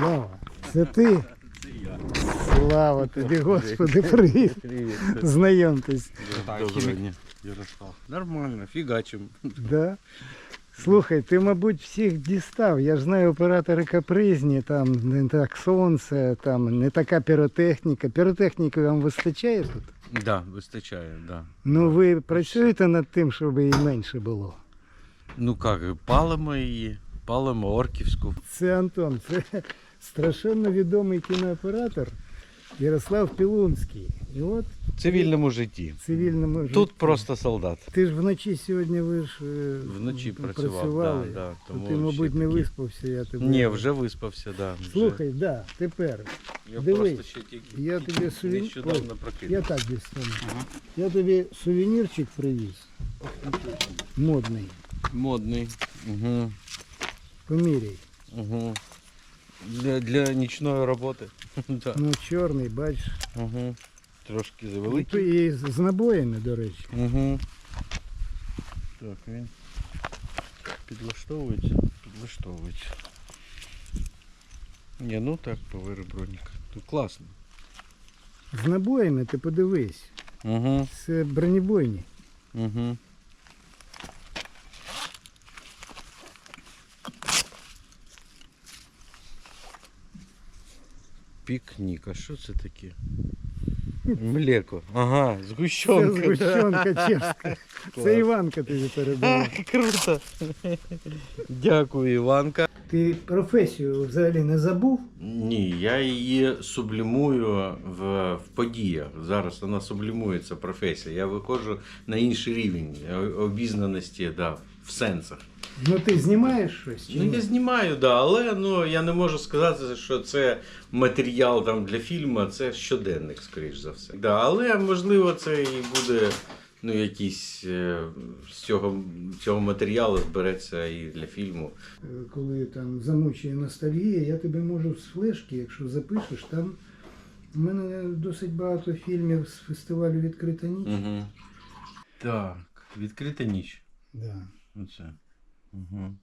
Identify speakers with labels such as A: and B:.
A: Слава, це ти?
B: Це я.
A: Слава тобі, Господи, привіт.
B: Привіт.
A: Знайомтесь.
B: Доброго дня. Ярослав. Нормально, фігачим.
A: Да? Слухай, ти, мабуть, всіх дістав. Я ж знаю оператори капризні, там не так сонце, там не така піротехніка. Піротехніки вам вистачає тут?
B: Так, да, вистачає, да.
A: Ну ви працюєте над тим, щоб її менше було.
B: Ну як, палимо її, палимо орківську.
A: Це Антон, це страшенно відомий кінооператор Ярослав Пілунський. І от
B: В цивільному житті.
A: в цивільному
B: Тут
A: житті.
B: просто солдат.
A: Ти ж вночі сьогодні ви ж е,
B: Вночі працював,
A: працювали.
B: да, да, тому
A: ти, мабуть, не
B: такі.
A: виспався, я тебе.
B: Ні, вже виспався, да. вже.
A: Слухай, да, тепер.
B: я
A: дивись,
B: просто ще тільки,
A: я тобі сувен-
B: нещодавно
A: Я
B: прокинув.
A: так дістану.
B: Ага.
A: Я тобі сувенірчик привіз. Модний.
B: Модний. Угу.
A: Поміряй.
B: Угу. Для, для нічної роботи. да.
A: Ну, чорний, бачиш.
B: угу. Трошки завеликий.
A: і з набоями, до речі.
B: Угу. Так, він підлаштовується, підлаштовується. Ні, ну так, повери бронік. Ну класно.
A: З набоями ти подивись.
B: Угу.
A: Це бронебойні.
B: Угу. Пікнік, а що це таке? Млеко. Ага,
A: Це
B: згущенка.
A: згущенка чешська. Це Іванка тобі передала.
B: Круто. Дякую, Іванка.
A: Ти професію взагалі не забув?
B: Ні, я її сублімую в, в подіях. Зараз вона сублімується професія. Я виходжу на інший рівень е, обізнаності да, в сенсах.
A: Ну ти знімаєш щось? чи
B: Ну я знімаю, да, але ну, я не можу сказати, що це матеріал там, для фільму, це щоденник, скоріш за все. Да, але можливо це і буде ну, якийсь е, з цього, цього матеріалу збереться і для фільму.
A: Е, коли там замучує ностальгія, я тобі можу з флешки, якщо запишеш, там у мене досить багато фільмів з фестивалю Відкрита ніч.
B: Угу. Так, відкрита ніч.
A: Да.
B: Оце. Угу.